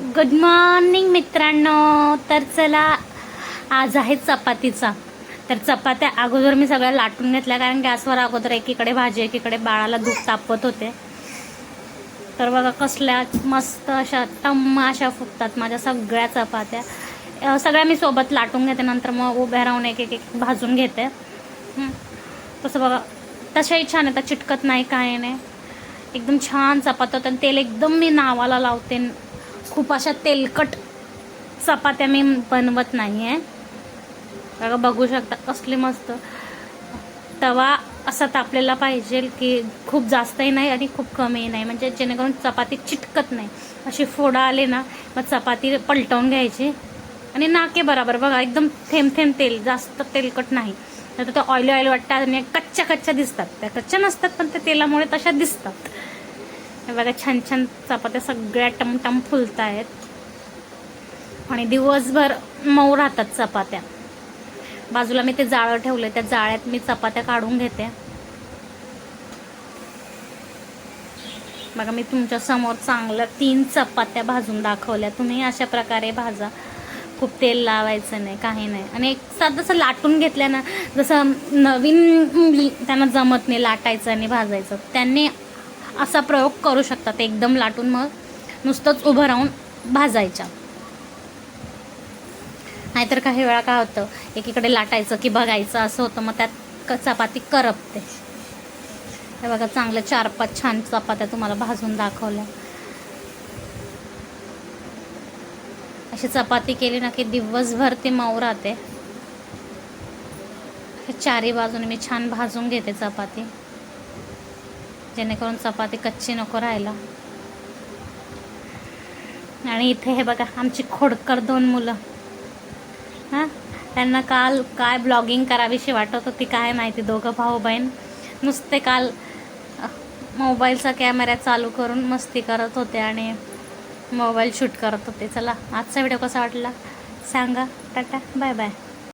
Good morning मित्रांनो. तर चला आज आहे चपातीचा. तर चपात्या अगोदर मी सगळ्या लाटून घेतल्या कारण गॅसवर अगोदर एकीकडे भाजी एकीकडे बाळाला दूध तापत होते. तर बघा कसल्या मस्त अशा टम्म अशा फुगतात माझ्या सगळ्या चपात्या. सगळ्या मी सोबत लाटून घेते नंतर मग उभ्या राहून एक एक एक भाजून घेते. तसं बघा तशाही छान येतात चिटकत नाही काय नाही. एकदम छान चपात होतात आणि तेल एकदम मी नावाला लावते. खूप अशा तेलकट चपात्या मी बनवत नाही आहे. बघा बघू शकता कसली मस्त. तवा असा तापलेला पाहिजे की खूप जास्तही नाही आणि खूप कमीही नाही. म्हणजे जेणेकरून चपाती चिटकत नाही. अशी फोडा आले ना मग चपाती पलटवून घ्यायची. आणि नाके बरोबर. बघा एकदम थेंब थेंब तेल जास्त तेलकट नाही. नाही तर ते ऑइल ऑइल वाटतात आणि कच्च्या कच्च्या दिसतात. त्या कच्च्या नसतात पण त्या तेलामुळे तशा दिसतात. हे बघा छान छान चपात्या सगळ्या टमटम फुलत आहेत आणि दिवसभर मऊ राहतात चपात्या. बाजूला मी ते जाळं ठेवले त्या जाळ्यात मी चपात्या काढून घेते. बघा मी तुमच्यासमोर चांगल्या तीन चपात्या भाजून दाखवल्या. तुम्ही अशा प्रकारे भाजा. खूप तेल लावायचं नाही काही नाही. आणि एक साधं जसं लाटून घेतलं ना जसं नवीन मुली त्यांना जमत नाही लाटायचं आणि भाजायचं. त्यांनी असा प्रयोग करू शकतात. एकदम लाटून मग नुसतंच उभं राहून भाजायच्या. नाहीतर काही वेळा काय होतं एकीकडे लाटायचं की बघायचं असं होतं मग त्यात क- चपाती करपते. हे बघा चांगल्या चार पाच छान चपात्या तुम्हाला भाजून दाखवल्या. अशी चपाती केली ना की दिवसभर ती मऊ राहते. हे चारी बाजूने मी छान भाजून घेते चपाती. जेणेकरून चपाती कच्ची नको राहायला. आणि इथे हे बघा आमची खोडकर दोन मुलं. हां? त्यांना काल काय ब्लॉगिंग करावीशी वाटत होती काय माहिती दोघं भाऊ बहीण नुसते काल मोबाईलचा कॅमेरा चालू करून मस्ती करत होते आणि मोबाईल शूट करत होते. चला आजचा व्हिडिओ कसा वाटला? सांगा. Tata bye bye